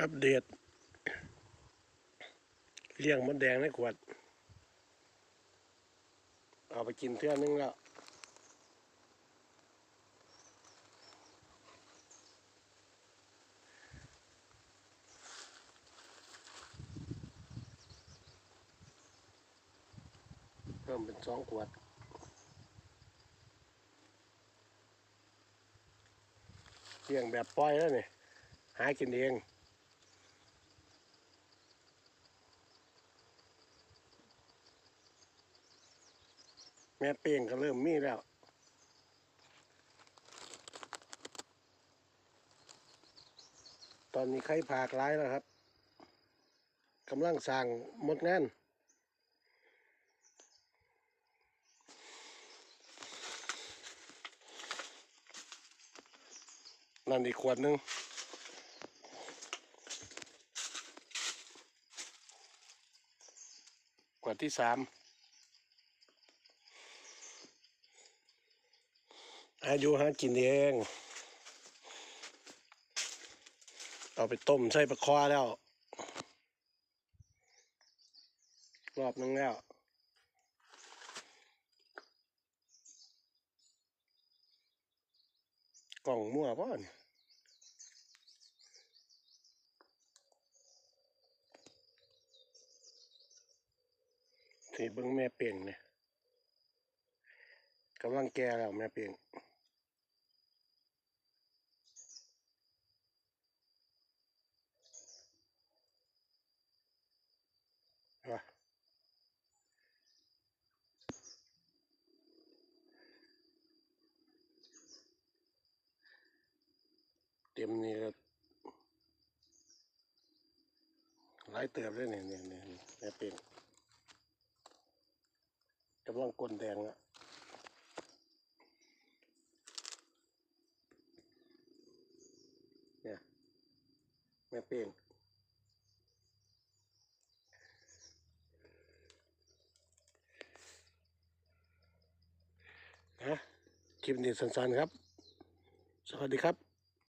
อัปเดต เลี้ยงมดแดงในขวด เอาไปกินเท่านึงแล้วเพิ่มเป็นสองขวดเลี้ยงแบบปล่อยแล้วนี่หากินเอง แม่เป้งก็เริ่มมีแล้วตอนนี้ไข่ผากร้ายแล้วครับกำลังสั่งหมดงานนั่นอีกขวดหนึงขวดที่สาม อายุหากินเอง เอาไปต้มใส่ปลาคอแล้ว รอบนึงแล้วกล่องมั่วป่ะเนี่ยสีเบิ้งแม่เป่งเนี่ยกำลังแก่แล้วแม่เป่ง เต็มนี่ก็หลายเติบเลยเนี่ยเนี่ยเนี่ยแม่เป่งกำลังกลนแดงอะเนี่ยแม่เป้งนะคลิปนี้สั้นๆครับ สวัสดีครับ